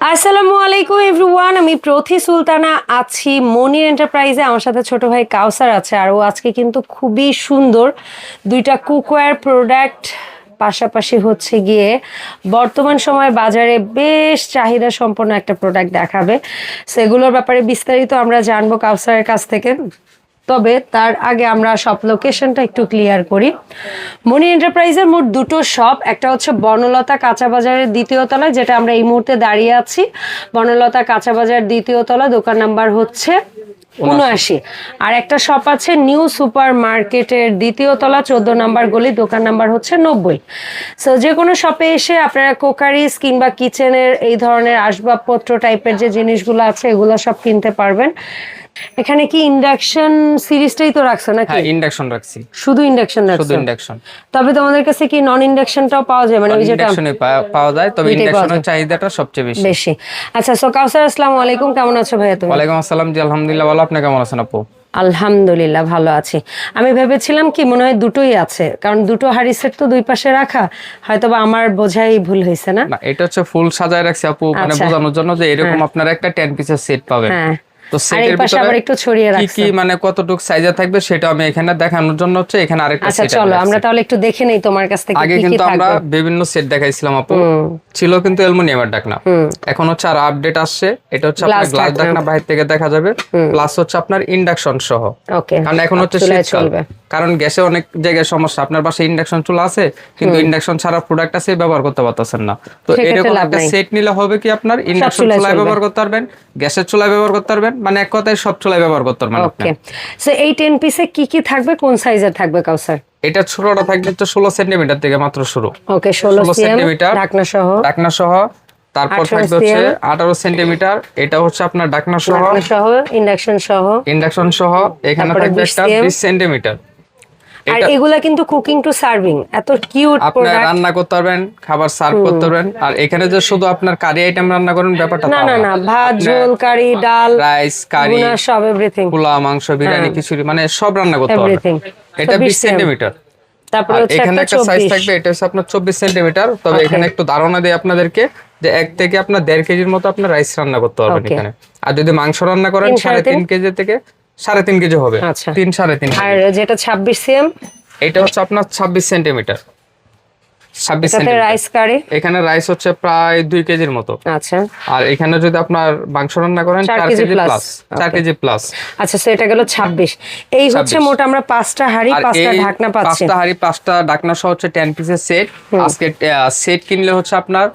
আসসালামু আলাইকুম, এভরিওয়ান। আমি প্রথি সুলতানা, আছি মনির এন্টারপ্রাইজে। আমার সাথে ছোট ভাই কাউসার আছে, আর ও আজকে কিন্তু খুবই সুন্দর দুইটা কুকওয়্যার প্রোডাক্ট। পাশাপাশি হচ্ছে গিয়ে বর্তমান সময় বাজারে বেশ চাহিদা সম্পন্ন একটা প্রোডাক্ট দেখাবে। সেগুলোর ব্যাপারে বিস্তারিত আমরা জানব কাউসারের কাছ থেকে। তবে তার আগে আমরা শপ লোকেশনটা একটু ক্লিয়ার করি। মনি এন্টারপ্রাইজের মোট দুটো শপ একটা হচ্ছে বনলতা কাঁচা বাজারের দ্বিতীয় তলায়, যেটা আমরা এই মুহূর্তে দাঁড়িয়ে আছি। বনলতা কাঁচা বাজার দ্বিতীয় তলা দোকান নাম্বার হচ্ছে উনআশি। আর একটা শপ আছে নিউ সুপার মার্কেটের দ্বিতীয় তলা, চোদ্দ নাম্বার গলি, দোকান নাম্বার হচ্ছে নব্বই। সো যে কোনো শপে এসে আপনারা কোকারিস কিংবা কিচেনের এই ধরনের আসবাবপত্র টাইপের যে জিনিসগুলো আছে, এগুলো সব কিনতে পারবেন। এখানে কি ইন্ডাকশন সিরিজটাই তো রাখছো নাকি? হ্যাঁ ইন্ডাকশন রাখছি। শুধু ইন্ডাকশন শুধু রাখছো ইন্ডাকশন তবে তোমাদের কাছে কি নন ইন্ডাকশনটাও পাওয়া যায়? মানে ওই যেটা ইন্ডাকশনে পাওয়া যায় তবে ইন্ডাকশনের চাহিদাটা সবচেয়ে বেশি। বেশি। আচ্ছা সো কাউসার আসসালামু আলাইকুম। কেমন আছো ভাইয়া তুমি? ওয়ালাইকুম আসসালাম জি আলহামদুলিল্লাহ ভালো। আপনি কেমন আছেন আপু? আলহামদুলিল্লাহ ভালো আছি। আমি ভেবেছিলাম কি মনে হয় দুটোই আছে। কারণ দুটো হাড়ি সেট তো দুই পাশে রাখা হয়তো বা আমার বোঝাই ভুল হয়েছে না? এটা হচ্ছে ফুল সাজায় রাখছি আপু। মানে আচ্ছা। বোঝানোর জন্য যে এরকম আপনারা একটা টেন পিসের সেট পাবেন। হ্যাঁ। তো আর এই সেটের পাশে আবার ভিতরে একটু ছড়িয়ে কি রাখছে। কি মানে কতটুকু সাইজে থাকবে সেটা আমি এখানে দেখানোর জন্য হচ্ছে এখানে আরেকটা আচ্ছা চলো আমরা তাহলে একটু দেখে নেই তোমার কাছ থেকে আগে কি কি কিন্তু আমরা বিভিন্ন সেট দেখাইছিলাম আপু। ছিল কিন্তু অ্যালুমিনিয়ামের ডাকনা। এখন হচ্ছে আর আপডেট আসছে। এটা হচ্ছে আপনার গ্লাস ডাকনা। বাইরে থেকে দেখা যাবে। প্লাস হচ্ছে আপনার ইন্ডাকশন সহ। কারণ এখন হচ্ছে শীতকাল। কারণ গ্যাসে অনেক জায়গায় সমস্যা। আপনার পাশে ইন্ডাকশন চুলা আছে কিন্তু ইন্ডাকশন ছাড়া প্রোডাক্ট আছে ব্যবহার করতে পারতেছেন না। তো এরকম একটা সেট নিলে হবে কি আপনার ইন্ডাকশন চুলায় ব্যবহার করতে পারবেন গ্যাসের চুলায় ব্যবহার করতে পারবেন মানে এক কথায় সব চুলায় ব্যবহার করতে পারবেন ওকে সো এই 10 পিসে কি কি থাকবে? কোন সাইজের থাকবে কাউসার? এটা ছোটটা থাকবে তো 16 সেন্টিমিটার থেকে মাত্র শুরু। ওকে ষোলো 16 সিএম সেন্টিমিটার। ঢাকনা সহ। ঢাকনা সহ। তারপর থাকবে হচ্ছে cm আঠারো সেন্টিমিটার এটা হচ্ছে আপনার ডাকনা সহ। ঢাকনা সহ ইন্ডাকশন সহ। ইন্ডাকশন সহ এখানে থাকবে একটা cm বিশ সেন্টিমিটার আর এগুলা কিন্তু কুকিং টু সার্ভিং এত কিউট আপনি রান্না করতে পারবেন খাবার সার্ভ করতে পারবেন। আর এখানে যে শুধু আপনার কারি আইটেম রান্না করেন ব্যাপারটা না না না ভাত ঝোল কারি ডাল রাইস কারি সব এভরিথিং পোলাও মাংস বিরিয়ানি খিচুড়ি মানে সব রান্না করতে পারবেন। এটা বিশ সেন্টিমিটার তারপরে হচ্ছে এখানে একটা সাইজ থাকবে এটা হচ্ছে আপনার চব্বিশ সেন্টিমিটার তবে এখানে একটু ধারণা দেয় আপনাদেরকে যে এক থেকে আপনার দেড় কেজির মতো আপনার রাইস রান্না করতে পারবেন এখানে। আর যদি মাংস রান্না করেন সাড়ে তিন? কেজি থেকে সাড়ে তিন কেজি হবে। আচ্ছা। তিন সাড়ে তিন আর যেটা ছাব্বিশ সিএম? এটা হচ্ছে আপনার ছাব্বিশ সেন্টিমিটার। ছাব্বিশ রাইস কারি? এখানে রাইস হচ্ছে প্রায় দুই কেজির মতো। আচ্ছা। আর এখানে যদি আপনার মাংস রান্না করেন চার কেজি প্লাস চার কেজি প্লাস আচ্ছা সো এটা গেল ছাব্বিশ। এই হচ্ছে 26 মোট আমরা পাঁচটা হাড়ি পাঁচটা ঢাকনা পাচ্ছি। পাঁচটা হাড়ি পাঁচটা ডাকনা সহ হচ্ছে টেন পিসের সেট আজকে সেট কিনলে হচ্ছে আপনার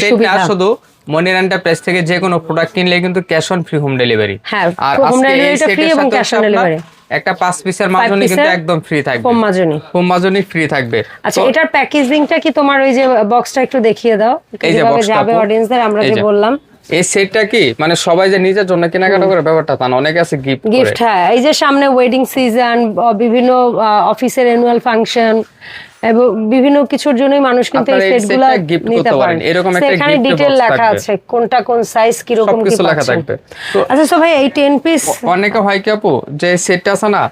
সেট না শুধু মনির এন্টারপ্রাইজ থেকে যে কোনো প্রোডাক্ট কিনলে কিন্তু cash on free home delivery হ্যাঁ, আর home আজকে এই delivery টা free সেটের এবং on আপনার delivery। একটা পাঁচ পিসের মাজনি কিন্তু একদম ফ্রি থাকবে। ফোম মাজনি। হোম মাজনি ফ্রি থাকবে। আচ্ছা এটার প্যাকেজিংটা কি তোমার ওই যে বক্সটা একটু দেখিয়ে দাও? এই যে কীভাবে যাবে অডিয়েন্সদের আমরা যে যে। বললাম। এই সেটটা কি? মানে সবাই যে নিজের জন্য কেনাকাটা করে ব্যাপারটা তা না অনেকে আছে গিফট গিফট হ্যাঁ এই যে সামনে ওয়েডিং সিজন বিভিন্ন অফিসের অ্যানুয়াল ফাংশন এবং বিভিন্ন কিছুর জন্যই মানুষ কিন্তু এই সেটগুলো নিতে করতে পারেন। এরকম একটা ডিটেল box লেখা আছে কোনটা কোন সাইজ কি রকম কি লেখা থাকবে। আচ্ছা সো ভাই এই 10 পিস অনেকে হয় কি আপু যে সেটটা আছে না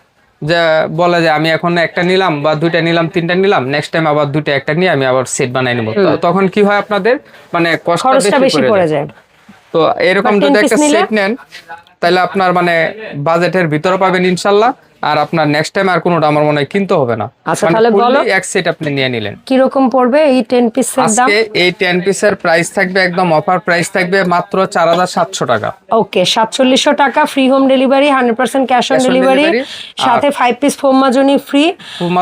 যে বলে যে আমি এখন একটা নিলাম বা দুইটা নিলাম তিনটা নিলাম নেক্সট টাইম আবার দুইটা একটা নিয়ে আমি আবার সেট বানাই নিব। তখন কি হয় আপনাদের? মানে কষ্ট বেশি পড়ে যায়। তো এরকম যদি একটা সেট নেন তাহলে আপনার মানে বাজেটের ভিতরে পাবেন ইনশাল্লাহ। আর আপনার নেক্সট টাইম আর কোনোটা আমার মনে হয় কিনতে হবে না। আচ্ছা, মানে তাহলে বলো। এক সেট আপনি নিয়ে নিলেন। কি রকম পড়বে এই 10 পিসের দাম? আজকে এই টেন পিসের প্রাইস থাকবে একদম অফার প্রাইস থাকবে মাত্র চার হাজার সাতশো টাকা। ওকে সাতচল্লিশশো টাকা free home delivery hundred percent cash on delivery সাথে ফাইভ পিস ফোম মাজনি ফ্রি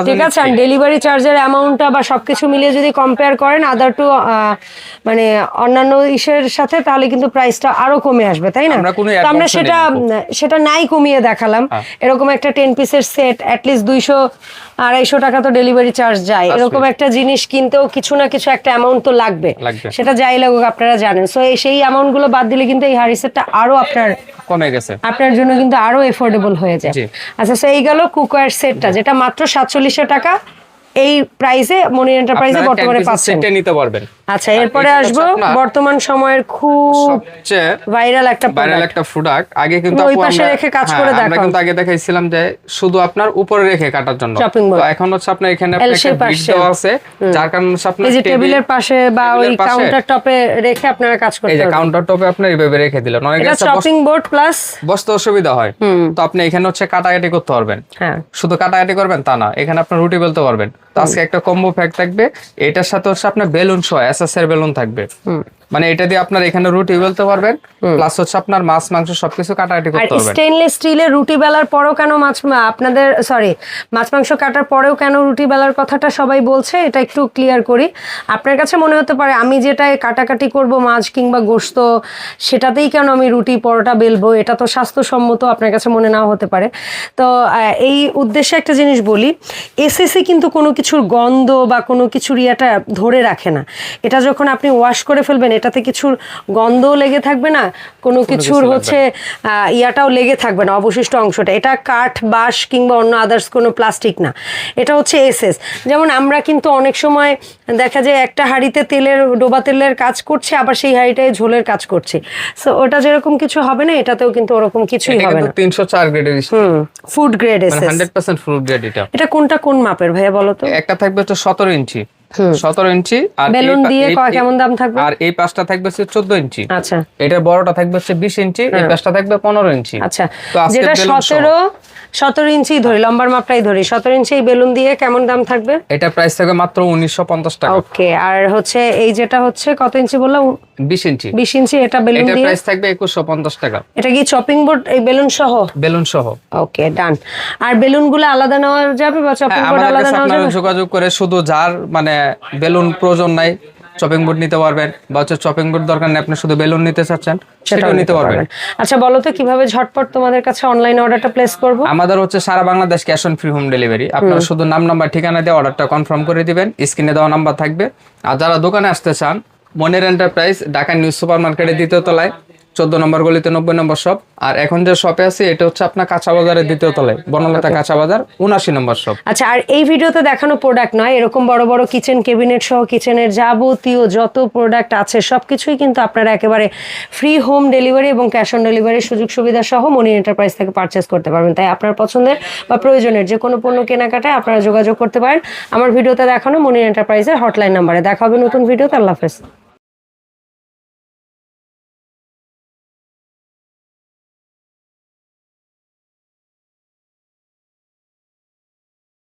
ঠিক আছে? আর ডেলিভারি চার্জের অ্যামাউন্টটা বা সবকিছু মিলিয়ে যদি কম্পেয়ার করেন আদার টু মানে অন্যান্য ইসের সাথে তাহলে কিন্তু প্রাইসটা আরও কমে আসবে তাই না? আমরা সেটা সেটা নাই কমিয়ে দেখালাম। হ্যাঁ। এরকম একটা টেন পিসের সেট অ্যাটলিস্ট দুইশো আড়াইশো টাকা তো ডেলিভারি চার্জ যায়। এরকম একটা জিনিস কিনতেও কিছু না কিছু একটা অ্যামাউন্ট তো লাগবে। সেটা যাই লাগুক আপনারা জানেন। সো সেই অ্যামাউন্টগুলো বাদ দিলে কিন্তু এই হাড়ি সেটটা আরও আপনার কমে গেছে। আপনার জন্য কিন্তু আরও এফোর্ডেবল হয়ে যায়। আচ্ছা সো এই গেল কুকার সেটটা যেটা মাত্র সাতচল্লিশশো টাকা। এই প্রাইসে মনি এন্টারপ্রাইজে বর্তমানে পাচ্ছেন। সেটে নিতে পারবেন। আচ্ছা এরপরে আসব বর্তমান সময়ের খুব ভাইরাল একটা ভাইরাল একটা প্রোডাক্ট আগে কিন্তু ওই পাশে রেখে কাজ হ্যাঁ, করে আমরা কিন্তু আগে দেখাইছিলাম যে শুধু আপনার উপরে রেখে কাটার জন্য। তো এখন হচ্ছে আপনার এখানে একটা বিট আছে যার কারণে আপনার এই যে টেবিলের পাশে বা ওই কাউন্টার টপে রেখে আপনারা কাজ করতে এই যে কাউন্টার টপে আপনার এইভাবে রেখে দিলেন অনেক এটা চপিং বোর্ড প্লাস বসতে অসুবিধা হয়। তো আপনি এখানে হচ্ছে কাটাকাটি করতে পারবেন। হ্যাঁ। শুধু কাটাকাটি করবেন তা না এখানে আপনার রুটি বেলতে পারবেন। আজকে একটা কম্বো প্যাক থাকবে। এটার সাথে হচ্ছে আপনার বেলুন সহ এস এর বেলুন থাকবে। মানে এটা দিয়ে আপনার এখানে রুটি বেলতে পারবেন প্লাস হচ্ছে আপনার মাছ মাংস সবকিছু কাটাকাটি করতে পারবেন। স্টেনলেস স্টিলের রুটি বেলার পরেও কেন মাছ আপনাদের সরি মাছ মাংস কাটার পরেও কেন রুটি বেলার কথাটা সবাই বলছে এটা একটু ক্লিয়ার করি। আপনার কাছে মনে হতে পারে আমি যেটায় কাটাকাটি করব মাছ কিংবা গোশত সেটাতেই কেন আমি রুটি পরোটা বেলবো? এটা তো স্বাস্থ্যসম্মত আপনার কাছে মনে নাও হতে পারে। তো এই উদ্দেশ্যে একটা জিনিস বলি এসএসসি কিন্তু কোনো কিছুর গন্ধ বা কোনো কিছুর ইয়েটা ধরে রাখে না। এটা যখন আপনি ওয়াশ করে ফেলবেন এটাতে কিছুর গন্ধও লেগে থাকবে না কোনো কিছুর হচ্ছে ইয়াটাও লেগে থাকবে না অবশিষ্ট অংশটা। এটা কাঠ বাঁশ কিংবা অন্য আদার্স কোনো প্লাস্টিক না। এটা হচ্ছে এসএস। যেমন আমরা কিন্তু অনেক সময় দেখা যায় একটা হাঁড়িতে তেলের ডোবা তেলের কাজ করছে আবার সেই হাঁড়িটায় ঝোলের কাজ করছে। সো ওটা যেরকম কিছু হবে না এটাতেও কিন্তু ওরকম কিছুই হবে না। তিনশো চার গ্রেডের food grade SS. Hundred percent full grade এটা। এটা কোনটা কোন মাপের ভাইয়া বলো তো? একটা থাকবে হচ্ছে সতেরো ইঞ্চি। সতেরো ইঞ্চি আর বেলুন দিয়ে কেমন দাম থাকবে? আর এই পাশটা থাকবে হচ্ছে চোদ্দ ইঞ্চি। আচ্ছা। এটার বড়টা থাকবে হচ্ছে বিশ ইঞ্চি এই পাশটা থাকবে পনেরো ইঞ্চি। আচ্ছা। যেটা। সতেরো সতেরো ইঞ্চি ধরি লম্বার মাপটাই ধরি। সতেরো ইঞ্চি এই বেলুন দিয়ে কেমন দাম থাকবে? এটা প্রাইস থাকবে মাত্র উনিশশো পঞ্চাশ টাকা। ওকে আর হচ্ছে এই যেটা হচ্ছে কত ইঞ্চি বললাম? বিশ ইঞ্চি। বিশ ইঞ্চি এটা বেলুন দিয়ে? প্রাইস থাকবে একুশশো পঞ্চাশ টাকা। এটা কি চপিং বোর্ড এই বেলুন সহ বেলুন সহ। ওকে ডান আর বেলুনগুলো আলাদা নেওয়া যাবে বা চপিং হ্যাঁ, বোর্ড আলাদা নেওয়া যাবে? যোগাযোগ করে শুধু যার মানে বেলুন প্রয়োজন নাই চপিং বোর্ড নিতে পারবেন বা হচ্ছে চপিং বোর্ড দরকার নেই আপনি শুধু বেলুন নিতে চাচ্ছেন সেটাও নিতে পারবেন। আচ্ছা বলো তো কীভাবে ঝটপট তোমাদের কাছে অনলাইন অর্ডারটা প্লেস করব? আমাদের হচ্ছে সারা Bangladesh cash on free home delivery আপনারা শুধু নাম নাম্বার ঠিকানা দিয়ে অর্ডারটা কনফার্ম করে দিবেন স্ক্রিনে দেওয়া নাম্বার থাকবে। আর যারা দোকানে আসতে চান মনের এন্টারপ্রাইজ ঢাকা নিউজ সুপার মার্কেটের দ্বিতীয় তলায় চোদ্দ নম্বর গলিতে নব্বই নম্বর শপ। আর এখন যে শপে আছে এটা হচ্ছে আপনার কাঁচা বাজারের দ্বিতীয় তলায় বনলতা কাঁচা বাজার উনাশি নম্বর শপ আচ্ছা আর এই ভিডিওতে দেখানো প্রোডাক্ট নয় এরকম বড় বড় কিচেন কেবিনেট সহ কিচেনের যাবতীয় যত প্রোডাক্ট আছে সবকিছুই কিন্তু আপনারা একেবারে ফ্রি হোম ডেলিভারি এবং ক্যাশ অন ডেলিভারির সুযোগ সুবিধা সহ মনি এন্টারপ্রাইজ থেকে পারচেস করতে পারবেন। তাই আপনার পছন্দের বা প্রয়োজনের যে কোনো পণ্য কেনাকাটায় আপনারা যোগাযোগ করতে পারেন। আমার ভিডিওতে দেখানো মনি এন্টারপ্রাইজের হটলাইন নাম্বারে দেখা হবে নতুন ভিডিওতে। আল্লাহ হাফেজ।